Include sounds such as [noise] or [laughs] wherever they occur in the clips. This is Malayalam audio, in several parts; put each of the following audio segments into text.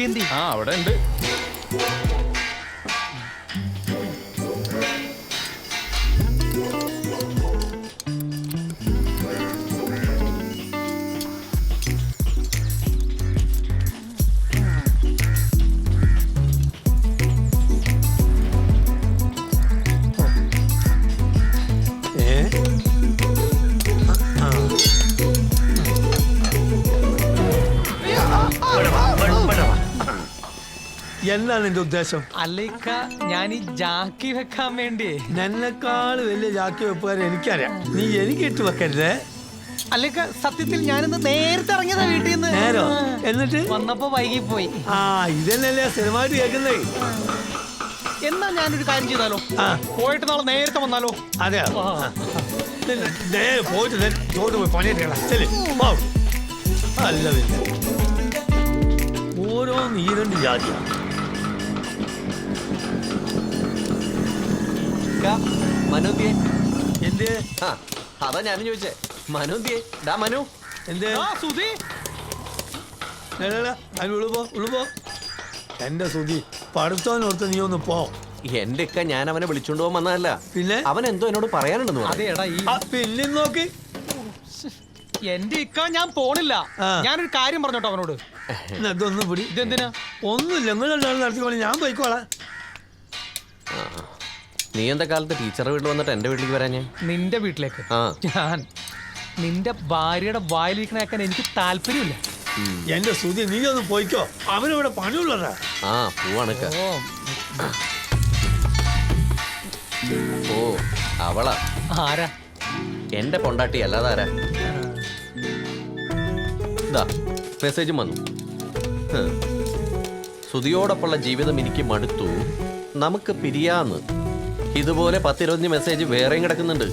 ജാക്കി ആ അവിടെ ഉണ്ട്. എന്താണ് എന്റെ ഉദ്ദേശം? അല്ലേക്ക ഞാൻ ഈ ജാക്കി വെക്കാൻ വേണ്ടി. എന്നെക്കാൾ വലിയ ജാക്കി വെപ്പുകാരെ എനിക്കറിയാം. നീ എനിക്ക് ഇട്ട് വെക്കരുതേ. അല്ലേക്ക സത്യത്തിൽ ഞാനിന്ന് നേരത്തെ ഇറങ്ങിയതാ വീട്ടിൽ നിന്ന്. നേരോ? എന്നിട്ട്? വന്നപ്പോ വൈകി പോയി ആ ഇതന്നെയല്ലേ സ്ഥിരമായിട്ട് കേൾക്കുന്നേ? എന്നാ ഞാനൊരു കാര്യം ചെയ്താലോ? പോയിട്ട് നാളെ നേരത്തെ വന്നാലോ? അതെ. നേരെ പോയിട്ട് ചോട്ട് പോയി അല്ല പിന്നെ. ഓരോ നീരണ്ട് രണ്ട് ജാതിയാണ് മനുദ്യേ എന്ത്? ആ അതാ ഞാനും ചോദിച്ചേ. മനുദ്യേ ഡാ മനു. എന്ത്? ആ, സുധി. ഉള്ളുപോ ഉള്ളുപോ എന്റെ സുധി പഠിത്തവനോർത്ത് നീ ഒന്ന് പോ. എന്റെ ഇക്ക ഞാൻ അവനെ വിളിച്ചോണ്ട് പോകാൻ വന്നതല്ല. പിന്നെ? അവൻ എന്തോ എന്നോട് പറയാനുണ്ടെന്ന് പറഞ്ഞു അതെ ഈ ആ, പിന്നെ നോക്ക്. എന്റെ ഇക്ക ഞാൻ പോണില്ല. ഞാനൊരു കാര്യം പറഞ്ഞോട്ടോ അവനോട്. ഇതൊന്നും പിടി? ഇതെന്തിനാ? ഒന്നുമില്ല നിങ്ങൾ രണ്ടാളും ഞാൻ പോയിക്കോളാം. നീ എന്താ കാലത്ത് ടീച്ചറെ വീട്ടിൽ വന്നിട്ട് എന്റെ വീട്ടിലേക്ക് വരാൻ ഞാൻ നിന്റെ വീട്ടിലേക്ക്? ആ. ഞാൻ നിന്റെ ഭാര്യയുടെ വായിലിരിക്കണേക്കാൻ എനിക്ക് താല്പര്യമില്ല. എന്റെ സുധി നീ ഒന്ന് പോയിക്കോ. അവനിവിടെ പണിയുള്ളതാ. ആ പോവാണ് ഓ. ഓ അവളാ. ആരാ? എന്റെ പൊണ്ടാട്ടി അല്ലാതെ ആരാ? ഇതാ മെസ്സേജും വന്നു. ഹ്. സുധിയോടൊപ്പമുള്ള ജീവിതം എനിക്ക് മടുത്തു. നമുക്ക് പിരിയാന്ന്. ഇതുപോലെ പത്തിരുപത്തഞ്ച് മെസ്സേജ് വേറെയും കിടക്കുന്നുണ്ട്.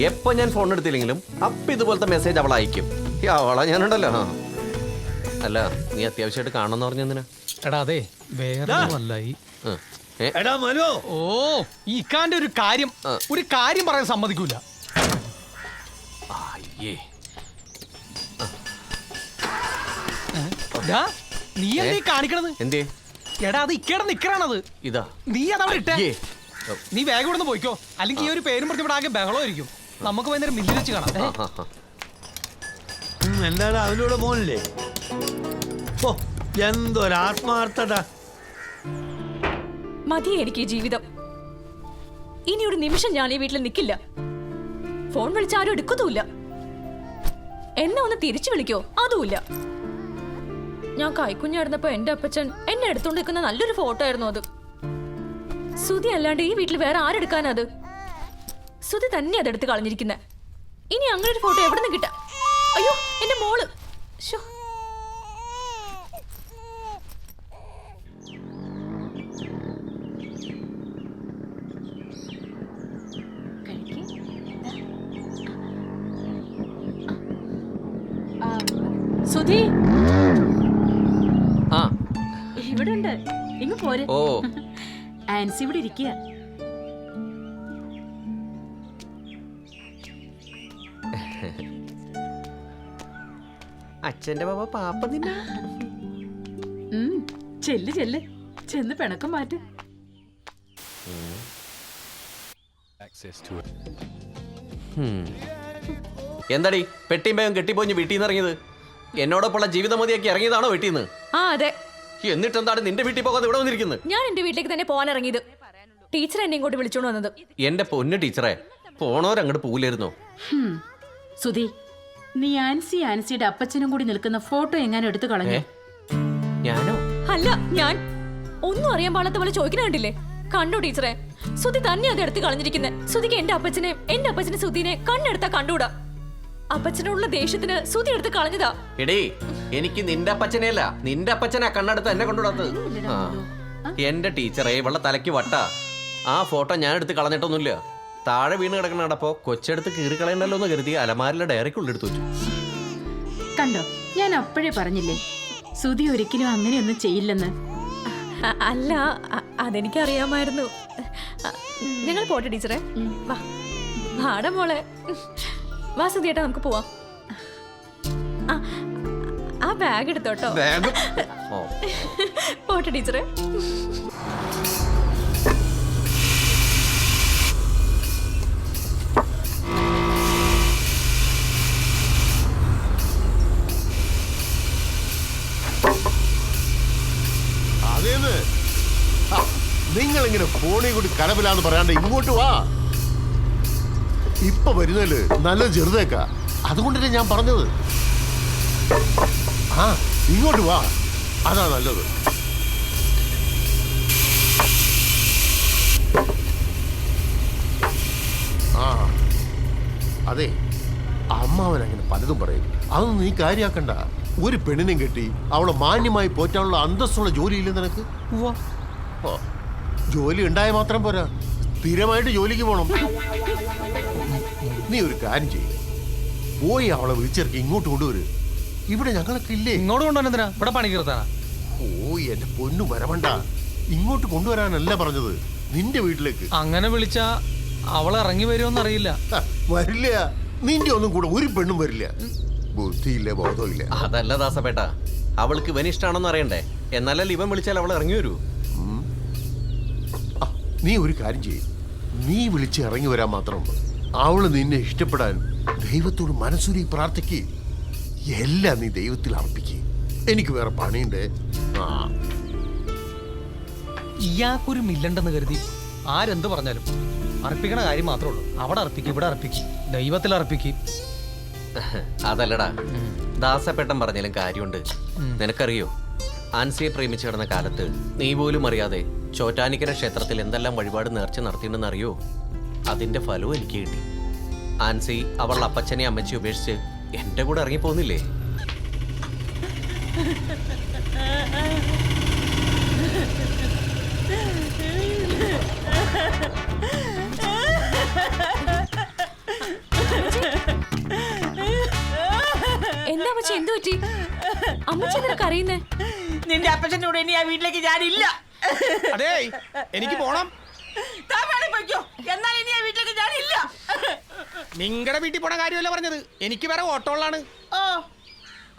എപ്പോ ഞാൻ ഫോൺ എടുത്തില്ലെങ്കിലും അപ്പൊ ഇതുപോലത്തെ മെസ്സേജ് അവൾ അയക്കും. ഈ അവളെ ഞാനുണ്ടല്ലോ. ആ. അല്ല നീ അത്യാവശ്യമായിട്ട് കാണണമെന്ന് പറഞ്ഞെന്തിനാ എടാ അതെ വേറെ ഒന്നുമല്ല ഈ ആ. ഏ? എടാ മനോ. ഓ ഇക്കാന്റെ ഒരു കാര്യം ഒരു കാര്യം പറയാൻ സമ്മതിക്കൂല. അയ്യേ. ഡാ, നീ എന്തീ കാണിക്കണത്? എന്തേ എടാ അത് ഇക്കയുടെ നിക്കറാണത്. ഇതാ. നീ അതവിടെ ഇട്ടേ. അയ്യേ. നീ വേഗം ഇവിടുന്ന് പോയിക്കോ. അല്ലെങ്കിൽ ഈ ഒരു പേരും പ്രതി ഇവിടെ ആകെ ബഹളമായിരിക്കും. നമുക്ക് വൈകുന്നേരം മില്ലിൽ വെച്ച് കാണാം ഏ? എന്താണ് അവനോട് പോണില്ലേ ഓ എന്തൊരാത്മാർത്ഥത. മതി എനിക്ക് ഈ ജീവിതം. ഇനി ഒരു നിമിഷം ഞാൻ ഈ വീട്ടിൽ നിൽക്കില്ല ഫോൺ വിളിച്ച ആരും എടുക്കത്തുമില്ല. എന്നെ ഒന്ന് തിരിച്ചു വിളിക്കോ? അതുമില്ല. ഞാൻ കൈക്കുഞ്ഞായിരുന്നപ്പോ എന്റെ അപ്പച്ചൻ എന്നെ എടുത്തോണ്ട് നിൽക്കുന്ന നല്ലൊരു ഫോട്ടോ ആയിരുന്നു അത്. സുധി അല്ലാണ്ട് ഈ വീട്ടിൽ വേറെ ആരെടുക്കാനാ അത്? സുധി തന്നെ അതെടുത്ത് കളഞ്ഞിരിക്കുന്നെ. ഇനി അങ്ങനെ ഒരു ഫോട്ടോ എവിടെ നിന്ന് കിട്ടാ? അയ്യോ എന്റെ മോൾ. സുധി. ഇവിടെ ഉണ്ട് ഇങ്ങ് പോരെ. ഓ. ആൻസി ഇവിടെ ഇരിക്കുക. അച്ഛന്റെ ബാബ പാപ്പ നിന്ന. ചെല്ല് ചെല്ല്. ചെന്ന് പിണക്കം മാറ്റ്. എന്താടി പെട്ടിയും വേഗം കെട്ടിപ്പോഞ്ഞ് വീട്ടിൽ നിന്ന് ഇറങ്ങിയത്? എന്നോടൊപ്പമുള്ള ജീവിതം മതിയാക്കി ഇറങ്ങിയതാണോ വീട്ടിൽ നിന്ന് ആ അതെ. എന്നിട്ട് എന്താണ് നിന്റെ വീട്ടിൽ പോകാതെ ഇവിടെ വന്നിരിക്കുന്നത്? ഞാൻ എന്റെ വീട്ടിലേക്ക് തന്നെ പോകാൻ ഇറങ്ങിയത് ടീച്ചർ എന്നെ ഇങ്ങോട്ട് വിളിച്ചോണ്ട് വന്നത്. എന്റെ പൊന്ന് ടീച്ചറെ പോണോരങ്ങോട്ട് പോകില്ലായിരുന്നു. സുധി നീ ആൻസി ആൻസിയുടെ അപ്പച്ചനും കൂടി നിൽക്കുന്ന ഫോട്ടോ എങ്ങാനും എടുത്തു കളഞ്ഞു? ഞാനോ? അല്ല ഞാൻ. ഒന്നും അറിയാൻ പാടാത്ത പോലെ ചോദിക്കുന്ന കണ്ടില്ലേ? കണ്ടു ടീച്ചറെ? സുധി തന്നെ അത് എടുത്ത് കളഞ്ഞിരിക്കുന്നത് സുധിക്ക് എന്റെ അപ്പച്ചനെ എന്റെ അപ്പച്ചനെ സുധീനെ കണ്ണെടുത്താ കണ്ടൂടാ അപ്പച്ചനോടുള്ള ദേഷ്യത്തിന് സുതി എടുത്ത് കളഞ്ഞതാ. എടേ എനിക്ക് നിന്റെ അപ്പച്ചനെയല്ല നിന്റെ അപ്പച്ചനാ കണ്ണെടുത്ത് എന്നെ കൊണ്ടുവിടാത്തത്. ആ എന്റെ ടീച്ചറെ ഇവളുടെ തലയ്ക്ക് വട്ട. ആ ഫോട്ടോ ഞാൻ എടുത്ത് കളഞ്ഞിട്ടൊന്നുമില്ല. താഴെ വീണ് കിടക്കണ കണ്ടപ്പോ കൊച്ചെടുത്ത് കീറി കളയണ്ടല്ലോ എന്ന് കരുതി അലമാരിലെ ഡയറിക്കുള്ളിൽ എടുത്തു വെച്ചു. കണ്ടോ ഞാൻ അപ്പോഴേ പറഞ്ഞില്ലേ സുധി ഒരിക്കലും അങ്ങനെയൊന്നും ചെയ്യില്ലെന്ന്. അ- അല്ല അ- അതെനിക്കറിയാമായിരുന്നു. അ, ഞങ്ങൾ പോട്ടെ ടീച്ചറെ. വാ. വാട മോളെ. വാ സുധിയേട്ടാ നമുക്ക് പോവാം. ആ, ആ ബാഗ് എടുത്തോട്ടോ. ബാഗ് [laughs] ഓ. പോട്ടെ ടീച്ചറെ. അതേന്ന്? നിങ്ങൾ ഇങ്ങനെ ഫോണിൽ കൂടി കലപിലാന്ന് പറയാണ്ട് ഇങ്ങോട്ട് വാ. ഇപ്പൊ വരുന്നതിൽ നല്ല ചെറുതേക്ക. അതുകൊണ്ടല്ലേ ഞാൻ പറഞ്ഞത്. ആ ഇങ്ങോട്ട് വാ. അതാ നല്ലത്. ആ അതെ അമ്മാവൻ അങ്ങനെ പലതും പറയും. അതൊന്നും നീ കാര്യാക്കണ്ട. ഒരു പെണ്ണിനെയും കെട്ടി അവളെ മാന്യമായി പോറ്റാനുള്ള അന്തസ്സുള്ള ജോലിയില്ല നിനക്ക്? ജോലി ഉണ്ടായ മാത്രം പോരാ. സ്ഥിരമായിട്ട് ജോലിക്ക് പോണം. നീ ഒരു കാര്യം ചെയ്യും. പോയി അവളെ വിളിച്ചിറക്കി ഇങ്ങോട്ട് കൊണ്ടുവരു. ഇവിടെ ഞങ്ങളൊക്കെ ഇല്ലേ? ഇങ്ങോട്ട് കൊണ്ടുവന്നെന്തിനാ ഇവിടെ പണി കീർത്താനാ ഓ എന്റെ പൊന്നു വരവണ്ട. ഇങ്ങോട്ട് കൊണ്ടുവരാനല്ല പറഞ്ഞത്. നിന്റെ വീട്ടിലേക്ക്. അങ്ങനെ വിളിച്ച അവൾ ഇറങ്ങി വരുമെന്നറിയില്ല വരില്ല. നിന്റെ ഒന്നും കൂടെ ഒരു പെണ്ണും വരില്ല. ബുദ്ധിയില്ല ബോധമില്ല. അതല്ല ദാസപേട്ട. അവൾക്ക് ഇവൻ ഇഷ്ടമാണെന്ന് അറിയണ്ടേ? എന്നാലല്ല ഇവൻ വിളിച്ചാൽ അവൾ ഇറങ്ങി വരൂ. നീ ഒരു കാര്യം ചെയ്യും. നീ വിളിച്ച് ഇറങ്ങി വരാൻ മാത്രം അവൾ നിന്നെ ഇഷ്ടപ്പെടാൻ ദൈവത്തോട് മനസ്സുരി പ്രാർത്ഥിക്കുക എല്ലാം നീ ദൈവത്തിൽ അർപ്പിക്കുക എനിക്ക് വേറെ പണിയുണ്ട്. ആ. ഇയാൾക്കൊരു മില്ലണ്ടെന്ന് കരുതി ആരെന്ത് പറഞ്ഞാലും അർപ്പിക്കണ കാര്യം മാത്രമേ ഉള്ളൂ. അവിടെ അർപ്പിക്കും ഇവിടെ അർപ്പിക്കും. ദൈവത്തിൽ അർപ്പിക്കും. അതല്ലടാ. ദാസപ്പേട്ടൻ പറഞ്ഞാലും കാര്യമുണ്ട്. നിനക്കറിയോ? ആൻസിയെ പ്രേമിച്ചു കിടന്ന കാലത്ത് നീ പോലും അറിയാതെ ചോറ്റാനിക്കര ക്ഷേത്രത്തിൽ എന്തെല്ലാം വഴിപാട് നേർച്ച നടത്തിയിട്ടുണ്ടെന്ന് അറിയോ? അതിന്റെ ഫലവും എനിക്ക് കിട്ടി. ആൻസി അവളുടെ അപ്പച്ചനെ അമ്മച്ചി ഉപേക്ഷിച്ച് എന്റെ കൂടെ ഇറങ്ങി പോകുന്നില്ലേ എന്താ അമ്മച്ചി? എന്തു പറ്റി? അമ്മച്ചി നിനക്ക് അറിയുന്നേ നിന്റെ അപ്പച്ചന്റെ കൂടെ ഇനി ആ വീട്ടിലേക്ക് ഞാനില്ല. അതേ എനിക്ക് പോണം. എന്നാൽ ഇനി ആ വീട്ടിലേക്ക് ഞാനില്ല. നിങ്ങളുടെ വീട്ടിൽ പോണ കാര്യമല്ല പറഞ്ഞത്. എനിക്ക് വേറെ ഓട്ടോളാണ്. ഓ.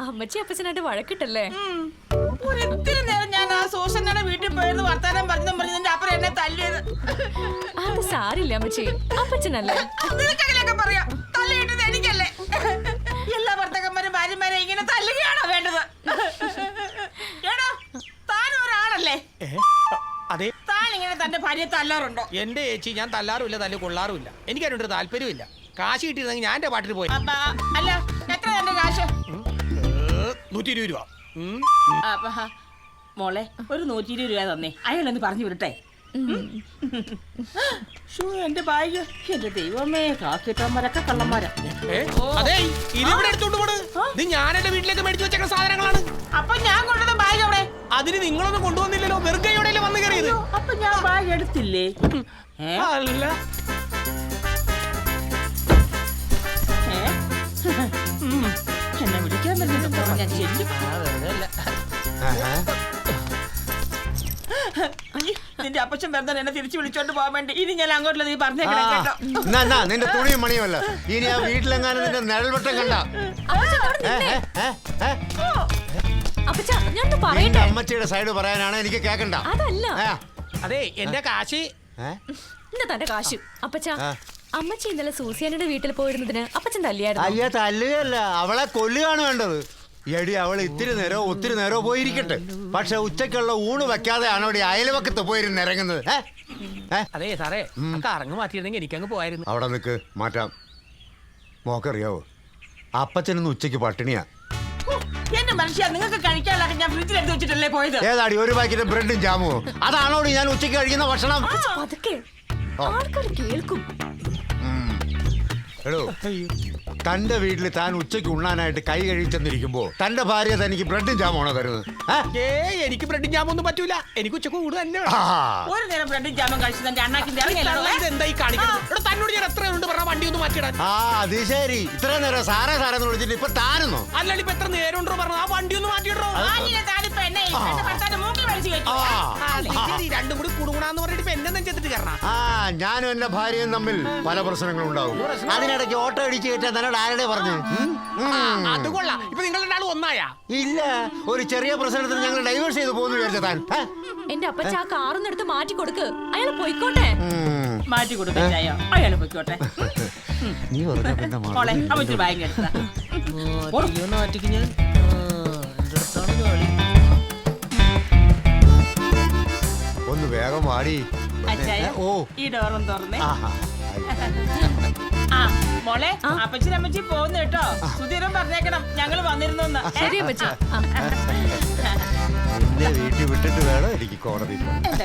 അമ്മച്ചി അപ്പച്ചനായിട്ട് വഴക്കിട്ടല്ലേ? നേരം ഞാൻ ആ സൂസന്നയുടെ വീട്ടിൽ പോയിരുന്നു വർത്താനം പറഞ്ഞതും പറഞ്ഞ് നിന്റെ അപ്പൻ എന്നെ തല്ലിയത്. അത് സാരില്ല അമ്മച്ചി? അപ്പച്ചനല്ലേ? നിനക്കങ്ങനെയൊക്കെ പറയാം? തല്ലിയിട്ടത് എനിക്കല്ലേ. ഭാര്യയെ തല്ലാറുണ്ടോ? എന്റെ ചേച്ചി ഞാൻ തല്ലാറുമില്ല തല്ല് കൊള്ളാറുമില്ല. എനിക്ക് അതിനൊരു താല്പര്യമില്ല കാശ് കിട്ടിയിരുന്നെങ്കിൽ ഞാൻ എന്റെ പാട്ടിൽ പോയി. അപ്പ അല്ല എത്ര തന്റെ കാശ്? നൂറ്റി ഇരുപത് രൂപ. ഉം. അപ്പ, മോളെ ഒരു നൂറ്റി ഇരുപത് രൂപ തന്നേ. അയാളൊന്ന് പറഞ്ഞു വിടട്ടെ. ഷോ എന്റെ ബാഗ് എന്റെ ദൈവമേ കാക്കിട്ടന്മാരൊക്കെ കള്ളന്മാരാ. ഏ? അതേ ഇതിവിടെ എടുത്തോണ്ട് പോണ്. ഇത് ഞാൻ എന്റെ വീട്ടിലേക്ക് മേടിച്ചു വെച്ചേക്കുന്ന അതിന് നിങ്ങളൊന്നും കൊണ്ടുവന്നില്ലല്ലോ. വെറുതെ വന്നു കയറിയത്. അപ്പൊ ഞാൻ ബാഗ് എടുത്തില്ലേ? അല്ല? എന്നെ വിളിക്കാൻ പറ്റുന്നുണ്ടോ ഞാൻ ചെല്ലും. നിന്റെ അപ്പച്ചൻ വെറുതെ എന്നെ തിരിച്ചു വിളിച്ചോണ്ട് പോകാൻ വേണ്ടി. ഇനി ഞാൻ അങ്ങോട്ടുള്ള നീ പറഞ്ഞേക്കണം കേട്ടോ. എന്നാ നിന്റെ തുണിയും മണിയുമല്ല. ഇനി ആ വീട്ടിലെങ്ങാനും നിന്റെ നിഴൽവട്ടം കണ്ട. അപ്പച്ച ഞാൻ ഒന്ന് പറയട്ടെ? അമ്മച്ചിയുടെ സൈഡ് പറയാനാണ് എനിക്ക് കേക്കണ്ട. അതല്ല? അതെ എന്റെ കാശ്. ഏ? തന്റെ കാശ്. അപ്പച്ച അമ്മച്ചി ഇന്നലെ സൂസിയാനയുടെ വീട്ടിൽ പോയിരുന്നതിന് അപ്പച്ചൻ തല്ലിയായിരുന്നു? അയ്യ തല്ലുകയല്ല അവളെ കൊല്ലുകയാണ് വേണ്ടത്. എടി അവൾ ഇത്തിരി നേരോ ഒത്തിരി നേരോ പോയിരിക്കട്ടെ. പക്ഷെ ഉച്ചക്കുള്ള ഊണ് വെക്കാതെയാണ് അവിടെ അയൽവക്കത്ത് പോയിരുന്ന് ഇറങ്ങുന്നത്? അതെ സാറേ. അറങ്ങ് മാറ്റിയിരുന്നെങ്കിൽ എനിക്കങ്ങ് പോയായിരുന്നു. അവിടെ നിൽക്ക് മാറ്റാം. മോക്കറിയാവോ? അപ്പച്ചനൊന്ന് ഉച്ചയ്ക്ക് പട്ടിണിയാ. ഓ, എന്റെ മനുഷ്യ നിങ്ങൾക്ക് കഴിക്കാനുള്ള ഞാൻ ഫ്രിഡ്ജിൽ എടുത്ത് വെച്ചിട്ടല്ലേ പോയത്? ഏതാടി ഒരു പാക്കറ്റ് ബ്രെഡും ജാമുമോ അതാണോ ഞാൻ ഉച്ചയ്ക്ക് കഴിക്കുന്ന ഭക്ഷണം? പതുക്കെ. ആൾക്കാർ കേൾക്കും. എടോ തന്റെ വീട്ടിൽ താൻ ഉച്ചയ്ക്ക് ഉണ്ണാനായിട്ട് കൈ കഴുകി ചെന്നിരിക്കുമ്പോൾ തന്റെ ഭാര്യ തനിക്ക് ബ്രെഡും ജാമാണോ തരുന്നത്? ഏ? ഏ എനിക്ക് ബ്രെഡും ജാമൊന്നും പറ്റൂല. എനിക്ക് ഉച്ചയ്ക്ക് കൂടുതൽ തന്നെ ആ. ഒരു നേരം ബ്രെഡും ജാമും കഴിച്ചു തന്റെ അണ്ണാക്കിന്റെ ഇറങ്ങിയല്ലോ ഈ കാണിക്കുന്നത് ഇവിടെ തന്നോട് ഞാൻ എത്ര ഉണ്ട് പറഞ്ഞ വണ്ടി ഒന്ന് മാറ്റിയിടാൻ ആ അത് ശരി. ഇത്ര നേരം സാറേ സാറേ എന്ന് വിളിച്ചിട്ട് ഇപ്പൊ താനെന്നോ? അല്ലാണ്ട് ഇപ്പൊ എത്ര നേരം ഉണ്ടോ പറഞ്ഞത് ആ വണ്ടി ഒന്ന് മാറ്റിയിടോ താടിപ്പ് എന്നെ കണ്ട ഭർത്താവിന്റെ മൂക്കിൽ വലിച്ചു കയറ്റി. രണ്ടും കൂടി കുടുങ്ങുണാന്ന് പറഞ്ഞിട്ട് ഇപ്പൊ എന്നെ നെഞ്ചെത്തിട്ട് കയറണം. ആ ഞാനും എന്റെ ഭാര്യയും തമ്മിൽ പല പ്രശ്നങ്ങളും ഉണ്ടാവും അതിനിടയ്ക്ക് ഓട്ടോ അടിച്ച് കയറ്റാൻ തന്നോട് ആരുടെ പറഞ്ഞു. ഉം? ഉം. അത് കൊള്ളാം. ഇപ്പൊ നിങ്ങൾ രണ്ടാളും ഒന്നായ? ഇല്ല ഒരു ചെറിയ പ്രശ്നത്തിന് ഞങ്ങൾ ഡൈവേഴ്സ് ചെയ്ത് പോകുന്നു വിചാരിച്ച താൻ? എന്റെ അപ്പച്ച ആ കാറൊന്നും എടുത്ത് മാറ്റി കൊടുക്ക്. അയാൾ പോയിക്കോട്ടെ. ഉം. മാറ്റി കൊടുക്കണ്ടായോ അയാൾ പൊയ്ക്കോട്ടെ. നീ പറഞ്ഞ പിന്നെ. മോളെ ഞാൻ. വാടി അച്ചായ ഓ. ഈ ഡോറും തുറന്നേ. ആഹാ. ആ മോളെ അപ്പച്ചനമ്മച്ചി പോകുന്നു കേട്ടോ. സുധീരം പറഞ്ഞേക്കണം ഞങ്ങൾ വന്നിരുന്നു ശരി അപ്പച്ച. ആ നിന്നെ വീട്ടിൽ വിട്ടിട്ട് വേണം എനിക്ക് കോടതി എന്റെ